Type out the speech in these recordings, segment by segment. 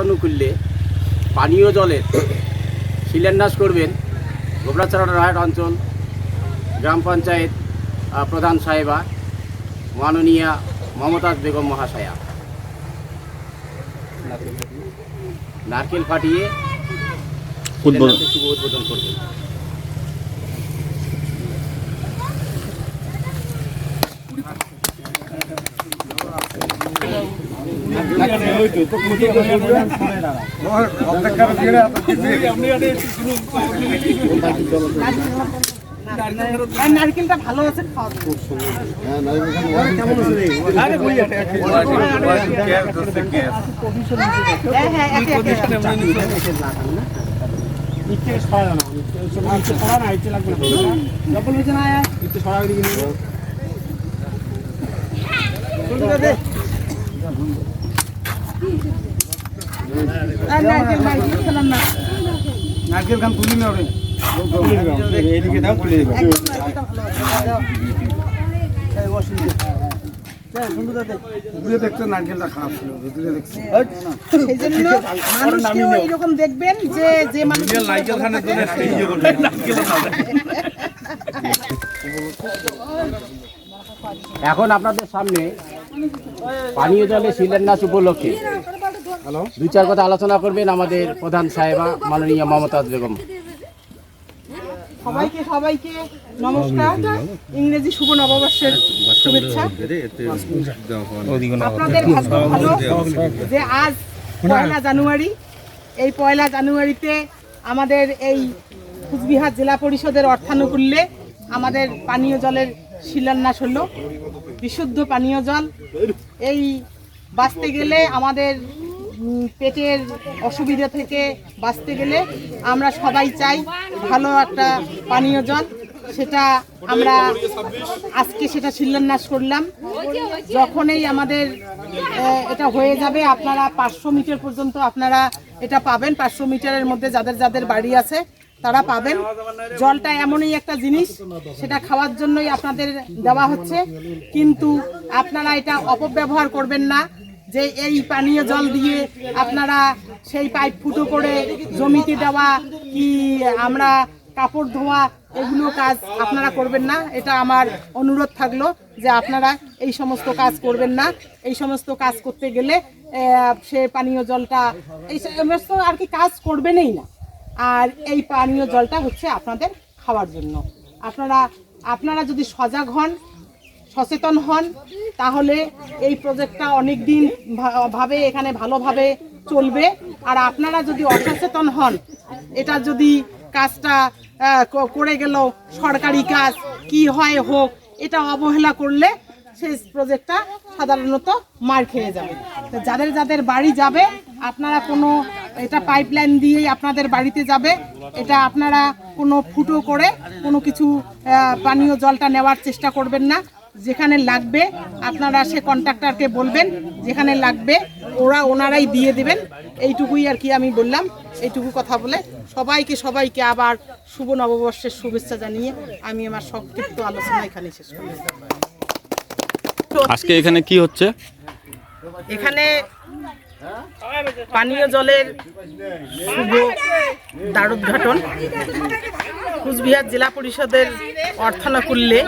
অনুকূল্যে পানীয় জলের শিলান্যাস করবেন গোবরাছড়া রায়ট অঞ্চল গ্রাম পঞ্চায়েত প্রধান সাহেবা মাননীয়া মমতাজ বেগম মহাশয়া। নারকেল ফাটিয়ে শুভ উদ্বোধন করবেন। নারকেলটা ভালো আছে খাওয়া হ্যাঁ হ্যাঁ একে একে আর নারকেল খান তুলি না ওরে এইদিকে দাও তুলে দেবো এইরকম দেখবেন যে যে নারকেল খানের এখন আপনাদের সামনে পানীয় জলের শিলান্যাস উপলক্ষে দুই চার কথা আলোচনা করবেন আমাদের প্রধান সাহেবা মাননীয় মমতাজ বেগম। সবাইকে সবাইকে নমস্কার। ইংরেজি শুভ নববর্ষের শুভেচ্ছা। আপনাদের ভাগ্য ভালো যে আজ পয়লা জানুয়ারি। এই পয়লা জানুয়ারিতে আমাদের এই কুচবিহার জেলা পরিষদের অর্থানুকূল্যে আমাদের পানীয় জলের শিলান্যাস হলো। বিশুদ্ধ পানীয় জল। এই বাঁচতে গেলে আমাদের পেটের অসুবিধা থেকে বাঁচতে গেলে আমরা সবাই চাই ভালো একটা পানীয় জল। সেটা আমরা আজকে সেটা শিলান্যাস করলাম। যখনই আমাদের এটা হয়ে যাবে, আপনারা পাঁচশো মিটার পর্যন্ত আপনারা এটা পাবেন। পাঁচশো মিটারের মধ্যে যাদের যাদের বাড়ি আছে তারা পাবেন। জলটা এমনই একটা জিনিস, সেটা খাওয়ার জন্যই আপনাদের দেওয়া হচ্ছে। কিন্তু আপনারা এটা অপব্যবহার করবেন না, যে এই পানীয় জল দিয়ে আপনারা সেই পাইপ ফুটো করে জমিতে দেওয়া কি আমরা কাপড় ধোয়া, এগুলো কাজ আপনারা করবেন না। এটা আমার অনুরোধ থাকল যে আপনারা এই সমস্ত কাজ করবেন না। এই সমস্ত কাজ করতে গেলে সে পানীয় জলটা, এই সমস্ত আর কি কাজ করবেনই না। আর এই পানীয় জলটা হচ্ছে আপনাদের খাওয়ার জন্য। আপনারা আপনারা যদি সজাগ হন, সচেতন হন, তাহলে এই প্রজেক্টটা অনেক দিন ভাবে এখানে ভালোভাবে চলবে। আর আপনারা যদি অসচেতন হন, এটা যদি কাজটা করে গেল, সরকারি কাজ, কি হয় হোক, এটা অবহেলা করলে সেই প্রজেক্টটা সাধারণত মার খেয়ে যাবে। যাদের যাদের বাড়ি যাবে, আপনারা কোনো এটা পাইপলাইন দিয়েই আপনাদের বাড়িতে যাবে। এটা আপনারা কোনো ফুটো করে কোনো কিছু পানীয় জলটা নেওয়ার চেষ্টা করবেন না। যেখানে লাগবে আপনারা সে কন্ট্রাক্টরকে বলবেন, যেখানে লাগবে ওরা ওনারাই দিয়ে দেবেন। এইটুকুই আর কি আমি বললাম, এইটুকু কথা বলে। সবাইকে সবাইকে আবার শুভ নববর্ষের শুভেচ্ছা জানিয়ে আমি আমার সংক্ষিপ্ত আলোচনা এখানে শেষ করলাম। আজকে এখানে কি হচ্ছে? এখানে পানীয় জলের শুভ দ্বারোদ্ঘাটন। কুচবিহার জেলা পরিষদের অর্থানুকূল্যে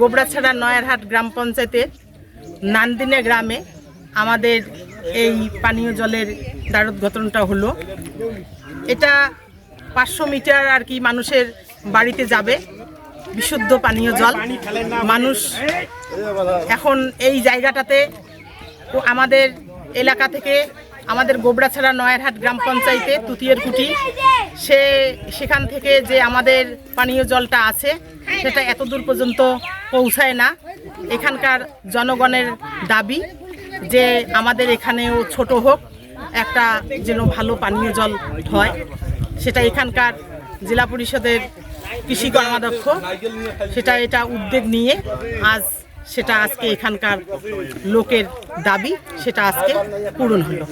গোবরাছড়া নয়ারহাট গ্রাম পঞ্চায়েতের নান্দিনে গ্রামে আমাদের এই পানীয় জলের দ্বারোদ্ঘাটনটা হলো। এটা পাঁচশো মিটার আর কি মানুষের বাড়িতে যাবে, বিশুদ্ধ পানীয় জল। মানুষ এখন এই জায়গাটাতে আমাদের এলাকা থেকে আমাদের গোবরাছড়া নয়ারহাট গ্রাম পঞ্চায়েতে তুতিয়ার কুটি, সে সেখান থেকে যে আমাদের পানীয় জলটা আছে, সেটা এত দূর পর্যন্ত পৌঁছায় না। এখানকার জনগণের দাবি যে আমাদের এখানেও ছোট হোক, একটা যেন ভালো পানীয় জল হয়। সেটা এখানকার জেলা পরিষদের কৃষি কর্মাধ্যক্ষ, সেটা এটা উদ্যোগ নিয়ে আজ সেটা আজকে এখানকার লোকের দাবি সেটা আজকে পূরণ হলো।